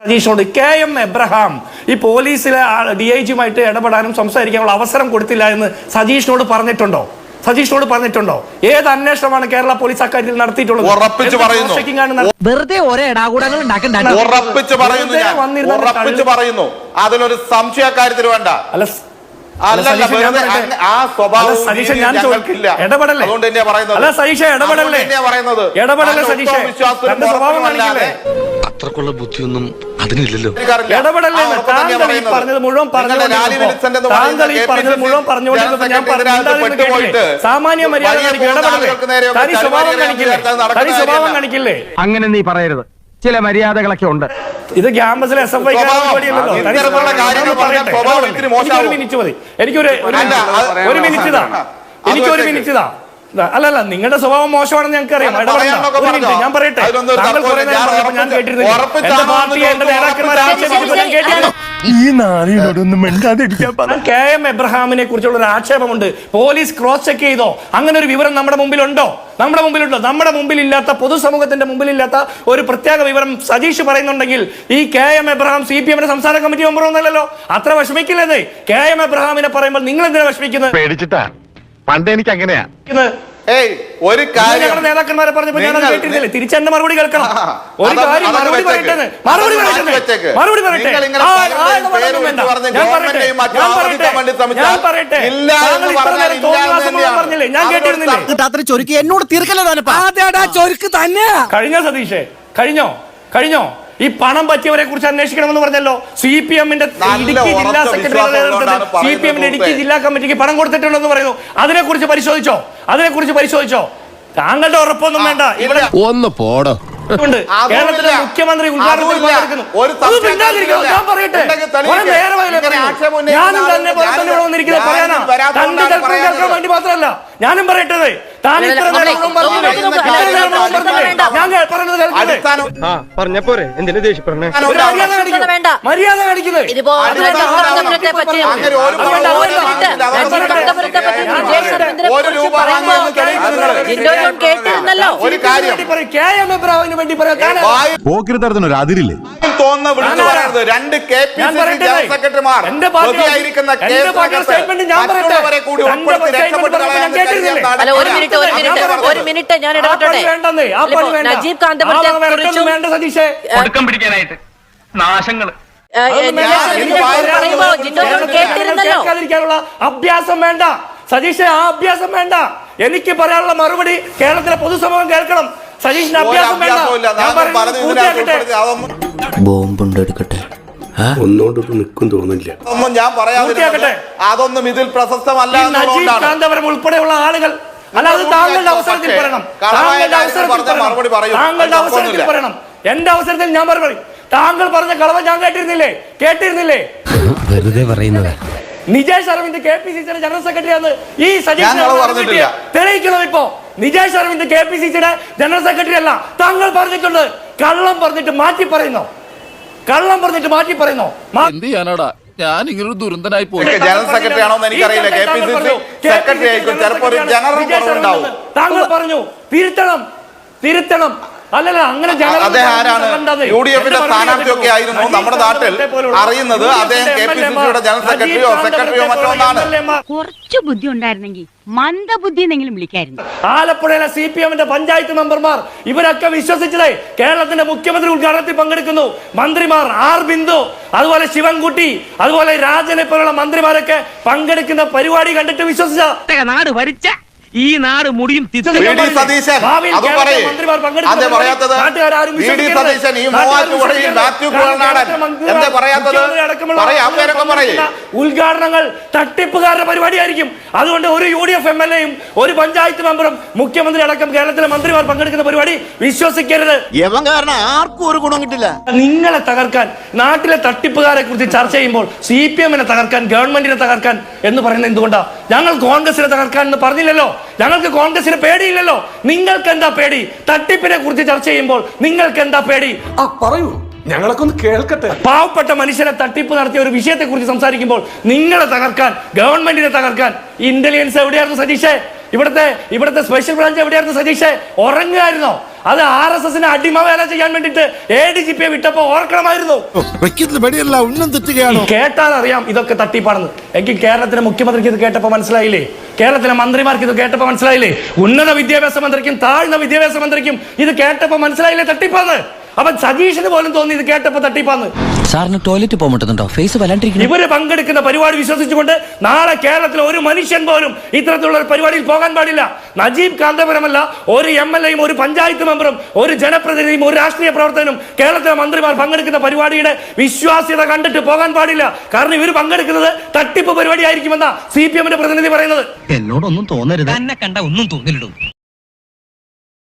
സതീഷിനോട് K M Abraham ഈ പോലീസിലെ D I ജിയുമായിട്ട് ഇടപെടാനും സംസാരിക്കാനുള്ള അവസരം കൊടുത്തില്ല എന്ന് സതീഷിനോട് പറഞ്ഞിട്ടുണ്ടോ? സതീഷിനോട് പറഞ്ഞിട്ടുണ്ടോ? ഏത് അന്വേഷണമാണ് കേരള പോലീസ് അക്കാര്യത്തിൽ നടത്തിയിട്ടുള്ളത്? വെറുതെ ഉറപ്പിച്ച് പറയുന്നു അതിലൊരു സംശയ കാര്യത്തിൽ വേണ്ട ഇടപെടല്ലേ? പറയുന്നത്. സതീഷ് ഇടപെടല്ലേ? ഇടപെടല്ലേ സതീഷ് അത്രക്കുള്ള ബുദ്ധിയൊന്നും അതിനില്ലല്ലോ. പറഞ്ഞത് മുഴുവൻ പറഞ്ഞുകൊണ്ടിരുന്നപ്പോ ഞാൻ സാമാന്യ മര്യാദ തനി സ്വഭാവം എറിയാൻ കാണിക്കില്ലേ? തനി സ്വഭാവം കാണിക്കില്ലേ? അങ്ങനെ നീ പറയരുത്. ചില മര്യാദകളൊക്കെ ഉണ്ട്. ഇത് ക്യാമ്പസിലെ എസ് എഫ് ഐ എനിക്കൊരു മിനിറ്റ് മതി. എനിക്കൊരു ഒരു മിനിറ്റ്. ഇതാ. എനിക്കൊരു മിനിറ്റ് ഇതാ, അല്ലല്ല നിങ്ങളുടെ സ്വഭാവം മോശമാണെന്ന് ഞങ്ങൾക്ക് അറിയാം. ഞാൻ പറയട്ടെ? താങ്കൾ തർക്കമില്ല. നേരം ഞാൻ പറഞ്ഞപ്പോൾ ഞാൻ ഉറപ്പിച്ച് കേട്ടിരുന്നില്ല ഉറപ്പിച്ചാണോ എന്റെ പാർട്ടി എന്റെ എന്ന് ആക്ഷേപിച്ചപ്പോൾ ഞാൻ കേട്ടിരുന്നു. ഈ നാളിനോടൊന്നും മിണ്ടാതിരിക്കാൻ കെ എം എബ്രഹാമിനെ കുറിച്ചുള്ള ഒരു ആക്ഷേപമുണ്ട്. പോലീസ് ക്രോസ് ചെക്ക് ചെയ്തോ? അങ്ങനെ ഒരു വിവരം നമ്മുടെ മുമ്പിലുണ്ടോ? നമ്മുടെ മുമ്പിലുണ്ടോ? നമ്മുടെ മുമ്പിൽ ഇല്ലാത്ത പൊതുസമൂഹത്തിന്റെ മുമ്പിൽ ഇല്ലാത്ത ഒരു പ്രത്യേക വിവരം സജീഷ് പറയുന്നുണ്ടെങ്കിൽ ഈ K M Abraham C P എമ്മിന്റെ സംസ്ഥാന കമ്മിറ്റി മെമ്പർ ഒന്നല്ലല്ലോ അത്ര വിഷമിക്കില്ലേ കെ എം എബ്രഹാമിനെ പറയുമ്പോൾ നിങ്ങൾ എന്തിനാ വിഷമിക്കുന്നത്? പേടിച്ചിട്ടാ. പണ്ട് എനിക്ക് അങ്ങനെയാ ഏയ് ഒരു കാര്യം ഞങ്ങളുടെ നേതാക്കന്മാരെ പറഞ്ഞപ്പോൾ ഞാൻ തിരിച്ച് എന്റെ മറുപടി കേൾക്കണം. ഒരു കാര്യം മറുപടി. പറയട്ടെ മറുപടി പറയട്ടെ. മറുപടി പറയട്ടെ. ഞാൻ പറയട്ടെ. ഞാൻ പറയട്ടെ. ഞാൻ പറയട്ടെ. പറഞ്ഞില്ലേ? ഞാൻ കേട്ടിരുന്നില്ലേ? ചൊരുക്കി. എന്നോട് തീർക്കല്ലേ ചൊരുക്ക് തന്നെയാ കഴിഞ്ഞോ സതീഷേ? കഴിഞ്ഞോ? കഴിഞ്ഞോ? ഈ പണം പറ്റിയവരെ കുറിച്ച് അന്വേഷിക്കണമെന്ന് പറഞ്ഞല്ലോ. സി പി എമ്മിന്റെ ഇടുക്കി ജില്ലാ സെക്രട്ടറി സി പി എമ്മിന്റെ ഇടുക്കി ജില്ലാ കമ്മിറ്റിക്ക് പണം കൊടുത്തിട്ടുണ്ടെന്ന് പറയുന്നു. അതിനെ കുറിച്ച് പരിശോധിച്ചോ? അതിനെ കുറിച്ച് പരിശോധിച്ചോ? താങ്കളുടെ ഉറപ്പൊന്നും വേണ്ട. ഇവിടെ ഒന്ന് പോടോ. കേരളത്തിലെ മുഖ്യമന്ത്രി ഞാൻ പറയട്ടെ. ഞാനും തന്നെ പറയാനാ. കേൾക്കാൻ വേണ്ടി മാത്രമല്ല. ഞാനും പറയട്ടത്. താൻ ഇത്ര നമ്മളെ- നേരം ഒന്നും പറഞ്ഞില്ല. നോക്ക് നോക്ക് ഇത്ര നോക്ക് നേരം ഒന്നും നോക്ക് പറഞ്ഞില്ലേ? വേണ്ട. ഞാൻ കേ- പറയുന്നത് കേൾക്കണ്ടേ? അടിസ്ഥാനം ആ പറഞ്ഞപ്പോരെ എന്തിനു ദേഷ്യപ്പെടണേ ഒരു മര്യാദ കാണിക്കൂ. വേണ്ട. മര്യാദ കാണിക്കുന്നത് ഇതിപ്പോ അടിസ്ഥാന തിരുവനന്തപുരത്തെ പറ്റി അങ്ങനെ ഒരു അത് വേണ്ട, ഒരു ഒരു മിനിറ്റ്. മിനിറ്റ്. ഞാൻ തിരുവനന്തപുരത്തെ പറ്റി വിജയ് ശർമ്മേന്ദ്രനെ കുറിച്ച് പറയുമ്പോൾ ജിൻഡോ ജോൺ കേട്ടിരുന്നല്ലോ ഒരു കാര്യം വേണ്ടി പറയും. കെ എം എബ്രഹാമിന് വേണ്ടി പറയാം താനാ- അതിരില്ലേ തോന്നുന്ന വിളിച്ചു പറയരുത്. രണ്ട് കെ പി സി ജനറൽ സെക്രട്ടറിമാർ പ്രതിയായിരിക്കുന്ന കൂടി ഉൾപ്പെടുത്തി ഒരു മിനിറ്റ് ഒരു ഞാൻ മിനിറ്റ് ഒരു മിനിറ്റ് ഞാൻ ആ ഇടപെട്ടോട്ടെ പണി വേണ്ടെന്നേ, ആ പണി വേണ്ട. നജീബ് പിടിക്കാനായിട്ട്. നാശങ്ങൾ. അഭ്യാസം വേണ്ട. സതീഷ് ആ അഭ്യാസം വേണ്ട. എനിക്ക് പറയാനുള്ള മറുപടി കേരളത്തിലെ പൊതുസമൂഹം കേൾക്കണം. സതീഷിന്റെ അഭ്യാസം വേണ്ട. ഞാൻ ഞാൻ ഇതിനകത്ത് പൂർത്തിയാക്കട്ടെ ബോംബുണ്ടെടുക്കട്ടെ നിൽക്കും തോന്നില്ല ഒന്നും ഞാൻ പറയാതിരുന്നത് അതൊന്നും ഇതിൽ പ്രശസ്തമല്ല കാന്തപുരം ഉൾപ്പെടെയുള്ള ആളുകൾ അല്ലാതെ താങ്കളുടെ അവസരത്തിൽ പറയണം. താങ്കളുടെ അവസരത്തിൽ പറയണം. താങ്കളുടെ അവസരത്തിൽ. പറയണം. എന്റെ അവസരത്തിൽ ഞാൻ മറുപടി. താങ്കൾ പറഞ്ഞ കളവ ഞാൻ കേട്ടിരുന്നില്ലേ? കേട്ടിരുന്നില്ലേ? വെറുതെ പറയുന്നത്. Nijesh Aravind K P C സിയുടെ ജനറൽ സെക്രട്ടറി ആണ് ഈ ഞാൻ സജീഷ്. തെളിയിക്കണം ഇപ്പോ. Nijesh Aravind K P C സിയുടെ ജനറൽ സെക്രട്ടറി അല്ല. താങ്കൾ പറഞ്ഞിട്ടുണ്ട്. കള്ളം പറഞ്ഞിട്ട് മാറ്റി പറയുന്നു? കള്ളം പറഞ്ഞിട്ട് മാറ്റി പറയുന്നു? എന്ത് ചെയ്യാനാടാ? ഞാൻ ഇങ്ങനൊരു ദുരന്തനായി പോയി. ജനറൽ സെക്രട്ടറി ആണോ എന്ന് എനിക്കറിയില്ല K P C C secretary ആയിരിക്കും. ചിലപ്പോൾ ഒരു ജനറൽ താങ്കൾ പറഞ്ഞു തിരുത്തണം തിരുത്തണം. അല്ലല്ല അങ്ങനെ ജനറൽ അദ്ദേഹം ആരാണ്? യു ഡി എഫിന്റെ സ്ഥാനാർത്ഥിയൊക്കെ ആയിരുന്നു നമ്മുടെ നാട്ടിൽ അറിയുന്നത് അദ്ദേഹം കെ പി സി സിയുടെ ജനറൽ സെക്രട്ടറിയോ സെക്രട്ടറിയോ മറ്റോ ഒന്നാണ് കുറച്ചു ബുദ്ധി ഉണ്ടായിരുന്നെങ്കിൽ മന്ദബുദ്ധി എന്നെങ്കിലും വിളിക്കായിരുന്നു. ആലപ്പുഴയിലെ സി പി എമ്മിന്റെ പഞ്ചായത്ത് മെമ്പർമാർ ഇവരൊക്കെ വിശ്വസിച്ചത് കേരളത്തിന്റെ മുഖ്യമന്ത്രി ഉദ്ഘാടനത്തിൽ പങ്കെടുക്കുന്നു. മന്ത്രിമാർ ആർ ബിന്ദു അതുപോലെ ശിവൻകുട്ടി അതുപോലെ രാജനെ പോലുള്ള മന്ത്രിമാരൊക്കെ പങ്കെടുക്കുന്ന പരിപാടി കണ്ടിട്ട് വിശ്വസിച്ച നാട് ഭരിച്ച ഈ നാട് മുടിയും ഉദ്ഘാടനങ്ങൾ തട്ടിപ്പുകാരുടെ പരിപാടിയായിരിക്കും. അതുകൊണ്ട് ഒരു U D F M L എയും ഒരു പഞ്ചായത്ത് മെമ്പറും മുഖ്യമന്ത്രി അടക്കം കേരളത്തിലെ മന്ത്രിമാർ പങ്കെടുക്കുന്ന പരിപാടി വിശ്വസിക്കരുത്. കാരണം ആർക്കും ഒരു ഗുണം കിട്ടില്ല. നിങ്ങളെ തകർക്കാൻ നാട്ടിലെ തട്ടിപ്പുകാരെ കുറിച്ച് ചർച്ച ചെയ്യുമ്പോൾ സി പി എമ്മിനെ തകർക്കാൻ ഗവൺമെന്റിനെ തകർക്കാൻ എന്ന് പറയുന്നത് എന്തുകൊണ്ടാണ് ഞങ്ങൾ കോൺഗ്രസിനെ തകർക്കാൻ എന്ന് പറഞ്ഞില്ലല്ലോ. ഞങ്ങൾക്ക് കോൺഗ്രസിന് പേടിയില്ലല്ലോ. നിങ്ങൾക്ക് എന്താ പേടി? തട്ടിപ്പിനെ കുറിച്ച് ചർച്ച ചെയ്യുമ്പോൾ നിങ്ങൾക്ക് എന്താ പേടി? ആ പറയൂ. ഞങ്ങളൊക്കെ ഒന്ന് കേൾക്കട്ടെ. പാവപ്പെട്ട മനുഷ്യരെ തട്ടിപ്പ് നടത്തിയ ഒരു വിഷയത്തെ കുറിച്ച് സംസാരിക്കുമ്പോൾ നിങ്ങളെ തകർക്കാൻ ഗവൺമെന്റിനെ തകർക്കാൻ ഇന്റലിജൻസ് എവിടെയായിരുന്നു സതീഷേ ഇവിടുത്തെ ഇവിടുത്തെ സ്പെഷ്യൽ ബ്രാഞ്ച് എവിടെയായിരുന്നു സതീഷേ ഉറങ്ങുകയായിരുന്നോ? അത് ആർ എസ് എസിന് അടിമ വേല ചെയ്യാൻ വേണ്ടിട്ട് എ ഡി ജി പിയെ വിട്ടപ്പോ ഓർക്കണമായിരുന്നു. കേട്ടാൽ അറിയാം ഇതൊക്കെ തട്ടിപ്പാണെന്ന്. എനിക്ക് കേരളത്തിലെ മുഖ്യമന്ത്രിക്ക് ഇത് കേട്ടപ്പോ മനസ്സിലായില്ലേ? കേരളത്തിലെ മന്ത്രിമാർക്ക് ഇത് കേട്ടപ്പോ മനസ്സിലായില്ലേ? ഉന്നത വിദ്യാഭ്യാസ മന്ത്രിക്കും താഴ്ന്ന വിദ്യാഭ്യാസ മന്ത്രിക്കും ഇത് കേട്ടപ്പോ മനസ്സിലായില്ലേ തട്ടിപ്പാന്ന്? അപ്പൊ സതീഷിന് പോലും തോന്നി ഇത് കേട്ടപ്പോ തട്ടിപ്പാന്ന്. സാറിന് ടോയ്ലറ്റ് പോകാൻ പറ്റുന്നുണ്ടോ? ഫേസ് വല്ലാണ്ടിരിക്കുന്നു. ഇവർ പങ്കെടുക്കുന്ന പരിപാടി വിശ്വസിച്ചുകൊണ്ട് നാളെ കേരളത്തിലെ ഒരു മനുഷ്യൻ പോലും ഇത്തരത്തിലുള്ള ഒരു പരിപാടിയിൽ പോകാൻ പാടില്ല. നജീബ് കാന്തപുരമല്ല ഒരു എം എൽ എയും ഒരു പഞ്ചായത്ത് മെമ്പറും ഒരു ജനപ്രതിനിധിയും ഒരു രാഷ്ട്രീയ പ്രവർത്തകനും കേരളത്തിലെ മന്ത്രിമാർ പങ്കെടുക്കുന്ന പരിപാടിയുടെ വിശ്വാസ്യത കണ്ടിട്ട് പോകാൻ പാടില്ല. കാരണം ഇവർ പങ്കെടുക്കുന്നത് തട്ടിപ്പ് പരിപാടി ആയിരിക്കുമെന്ന സി പി എമ്മിന്റെ പ്രതിനിധി പറയുന്നത്. എന്നോടൊന്നും തോന്നരുത്. എന്നെ കണ്ട ഒന്നും തോന്നില്ലടൂ.